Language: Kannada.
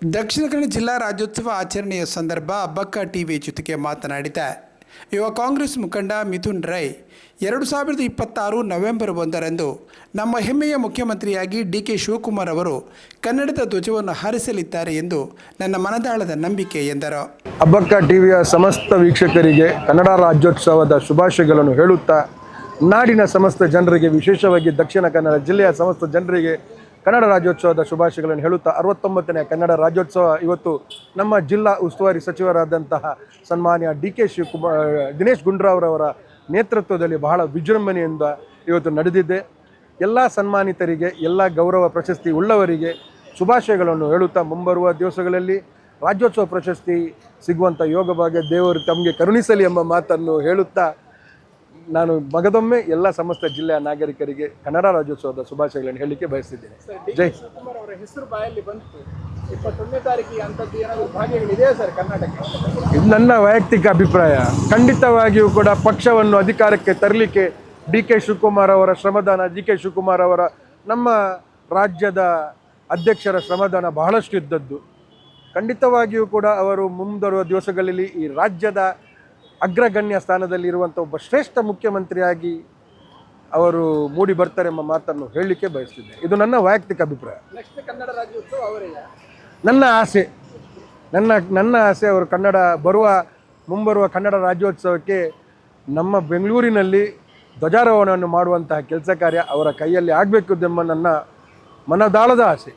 ದಕ್ಷಿಣ ಕನ್ನಡ ಜಿಲ್ಲಾ ರಾಜ್ಯೋತ್ಸವ ಆಚರಣೆಯ ಸಂದರ್ಭ ಅಬ್ಬಕ್ಕ ಟಿವಿ ಜೊತೆಗೆ ಮಾತನಾಡಿದ ಯುವ ಕಾಂಗ್ರೆಸ್ ಮುಖಂಡ ಮಿಥುನ್ ರೈ, ಎರಡು ಸಾವಿರದ ಇಪ್ಪತ್ತಾರು ನವೆಂಬರ್ ಒಂದರಂದು ನಮ್ಮ ಹೆಮ್ಮೆಯ ಮುಖ್ಯಮಂತ್ರಿಯಾಗಿ ಡಿ ಕೆ ಶಿವಕುಮಾರ್ ಅವರು ಕನ್ನಡದ ಧ್ವಜವನ್ನು ಹಾರಿಸಲಿದ್ದಾರೆ ಎಂದು ನನ್ನ ಮನದಾಳದ ನಂಬಿಕೆ ಎಂದರು. ಅಬ್ಬಕ್ಕ ಟಿವಿಯ ಸಮಸ್ತ ವೀಕ್ಷಕರಿಗೆ ಕನ್ನಡ ರಾಜ್ಯೋತ್ಸವದ ಶುಭಾಶಯಗಳನ್ನು ಹೇಳುತ್ತಾ, ನಾಡಿನ ಸಮಸ್ತ ಜನರಿಗೆ, ವಿಶೇಷವಾಗಿ ದಕ್ಷಿಣ ಕನ್ನಡ ಜಿಲ್ಲೆಯ ಸಮಸ್ತ ಜನರಿಗೆ ಕನ್ನಡ ರಾಜ್ಯೋತ್ಸವದ ಶುಭಾಶಯಗಳನ್ನು ಹೇಳುತ್ತಾ ಅರವತ್ತೊಂಬತ್ತನೇ ಕನ್ನಡ ರಾಜ್ಯೋತ್ಸವ ಇವತ್ತು ನಮ್ಮ ಜಿಲ್ಲಾ ಉಸ್ತುವಾರಿ ಸಚಿವರಾದಂತಹ ಸನ್ಮಾನ್ಯ ಡಿ ಕೆ ಶಿವಕುಮಾರ್, ದಿನೇಶ್ ಗುಂಡ್ರಾವ್ರವರ ನೇತೃತ್ವದಲ್ಲಿ ಬಹಳ ವಿಜೃಂಭಣೆಯಿಂದ ಇವತ್ತು ನಡೆದಿದೆ. ಎಲ್ಲ ಸನ್ಮಾನಿತರಿಗೆ, ಎಲ್ಲ ಗೌರವ ಪ್ರಶಸ್ತಿ ಉಳ್ಳವರಿಗೆ ಶುಭಾಶಯಗಳನ್ನು ಹೇಳುತ್ತಾ ಮುಂಬರುವ ದಿವಸಗಳಲ್ಲಿ ರಾಜ್ಯೋತ್ಸವ ಪ್ರಶಸ್ತಿ ಸಿಗುವಂಥ ಯೋಗ ಭಾಗ್ಯ ದೇವರು ತಮಗೆ ಕರುಣಿಸಲಿ ಎಂಬ ಮಾತನ್ನು ಹೇಳುತ್ತಾ ನಾನು ಮಗದೊಮ್ಮೆ ಎಲ್ಲ ಸಮಸ್ತ ಜಿಲ್ಲೆಯ ನಾಗರಿಕರಿಗೆ ಕನ್ನಡ ರಾಜ್ಯೋತ್ಸವದ ಶುಭಾಶಯಗಳನ್ನು ಹೇಳಲಿಕ್ಕೆ ಬಯಸಿದ್ದೇನೆ ಜೈ ಅವರ ಹೆಸರು ಬಾಯಲ್ಲಿ ಬಂತು. ಇಪ್ಪತ್ತೊಂದನೇ ತಾರೀಕಿಗೆ ಅಂಥದ್ದು ಏನಾದರೂ ಭಾಗ್ಯಗಳಿದೆಯಾ ಸರ್ ಕರ್ನಾಟಕ ಇದು ನನ್ನ ವೈಯಕ್ತಿಕ ಅಭಿಪ್ರಾಯ. ಖಂಡಿತವಾಗಿಯೂ ಕೂಡ ಪಕ್ಷವನ್ನು ಅಧಿಕಾರಕ್ಕೆ ತರಲಿಕ್ಕೆ ಡಿ ಕೆ ಶಿವಕುಮಾರ್ ಅವರ ಶ್ರಮದಾನ ಜಿ ಕೆ ಶಿವಕುಮಾರ್ ಅವರ ನಮ್ಮ ರಾಜ್ಯದ ಅಧ್ಯಕ್ಷರ ಶ್ರಮದಾನ ಬಹಳಷ್ಟು ಇದ್ದದ್ದು. ಖಂಡಿತವಾಗಿಯೂ ಕೂಡ ಅವರು ಮುಂಬರುವ ದಿವಸಗಳಲ್ಲಿ ಈ ರಾಜ್ಯದ ಅಗ್ರಗಣ್ಯ ಸ್ಥಾನದಲ್ಲಿರುವಂಥ ಒಬ್ಬ ಶ್ರೇಷ್ಠ ಮುಖ್ಯಮಂತ್ರಿಯಾಗಿ ಅವರು ಮೂಡಿ ಬರ್ತಾರೆ ಎಂಬ ಮಾತನ್ನು ಹೇಳಲಿಕ್ಕೆ ಬಯಸ್ತಿದ್ದೆ. ಇದು ನನ್ನ ವೈಯಕ್ತಿಕ ಅಭಿಪ್ರಾಯ. ಕನ್ನಡ ನನ್ನ ಆಸೆ ನನ್ನ ನನ್ನ ಆಸೆ ಅವರು ಕನ್ನಡ ಬರುವ ಮುಂಬರುವ ಕನ್ನಡ ರಾಜ್ಯೋತ್ಸವಕ್ಕೆ ನಮ್ಮ ಬೆಂಗಳೂರಿನಲ್ಲಿ ಧ್ವಜಾರೋಹಣವನ್ನು ಮಾಡುವಂತಹ ಕೆಲಸ ಕಾರ್ಯ ಅವರ ಕೈಯಲ್ಲಿ ಆಗಬೇಕು ಎಂಬ ನನ್ನ ಮನದಾಳದ ಆಸೆ.